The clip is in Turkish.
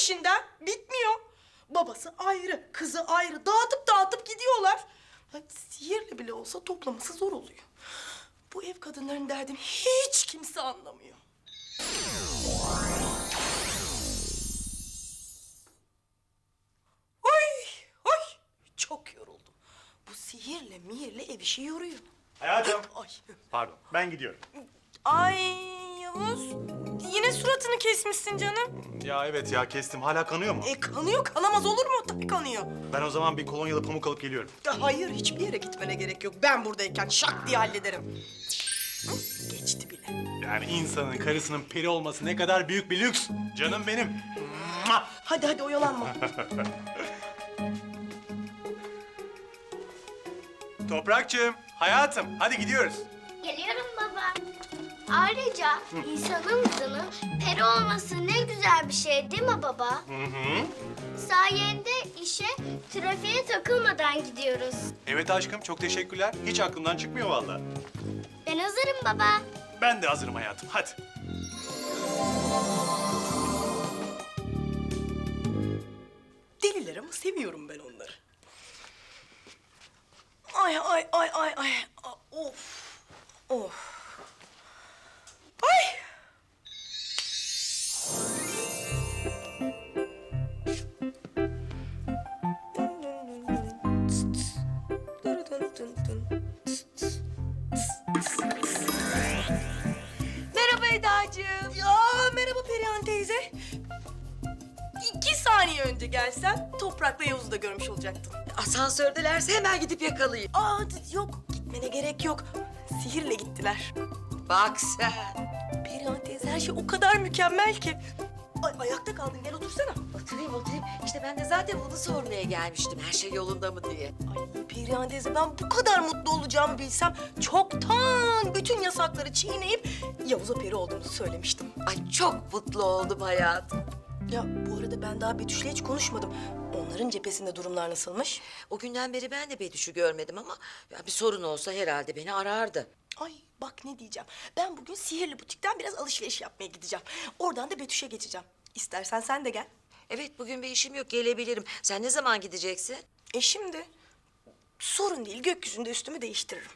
peşinden. Bitmiyor. Babası ayrı, kızı ayrı. Dağıtıp dağıtıp gidiyorlar. Ya, Sihirle bile olsa toplaması zor oluyor. Bu ev kadınların derdini hiç kimse anlamıyor. Ay, ay. Çok yoruldum. Bu sihirle mihirle ev işi yoruyor. Hayatım. Ay. Pardon, ben gidiyorum. Ay Yavuz. Yine suratını kesmişsin canım. Ya evet ya kestim. Hala kanıyor mu? E kanıyor, kanamaz olur mu? Tabii kanıyor. Ben o zaman bir kolonyalı pamuk alıp geliyorum. Ya hayır, hiçbir yere gitmene gerek yok. Ben buradayken şak diye hallederim. Hı, geçti bile. Yani insanın karısının peri olması ne kadar büyük bir lüks. Canım benim. Mua! Hadi hadi oyalanma. Toprakçığım, hayatım hadi gidiyoruz. Geliyorum baba. Ayrıca insanın kızının peri olması ne güzel bir şey değil mi baba? Hı hı. Sayende işe, trafiğe takılmadan gidiyoruz. Evet aşkım çok teşekkürler. Hiç aklımdan çıkmıyor vallahi. Ben hazırım baba. Ben de hazırım hayatım. Hadi. Deliler ama seviyorum ben onları. Ay ay ay ay ay. Of. Of. Saniye önce gelsen Toprak'la Yavuz'u da görmüş olacaktın. Asansördelerse hemen gidip yakalayayım. Aa yok gitmene gerek yok. Sihirle gittiler. Bak sen. Perihan teyze her şey o kadar mükemmel ki. Ay, ayakta kaldın gel otursana. Oturayım oturayım. İşte ben de zaten bunu sormaya gelmiştim. Her şey yolunda mı diye. Ay Perihan teyze ben bu kadar mutlu olacağımı bilsem çoktan bütün yasakları çiğneyip Yavuz'a peri olduğumuzu söylemiştim. Ay çok mutlu oldum hayatım. Ya bu arada ben daha Betüş'le hiç konuşmadım. Onların cephesinde durumlar nasılmış? O günden beri ben de Betüş'ü görmedim ama ya bir sorun olsa herhalde beni arardı. Ay bak ne diyeceğim. Ben bugün sihirli butikten biraz alışveriş yapmaya gideceğim. Oradan da Betüş'e geçeceğim. İstersen sen de gel. Evet bugün bir işim yok gelebilirim. Sen ne zaman gideceksin? E şimdi sorun değil gökyüzünde üstümü değiştiririm.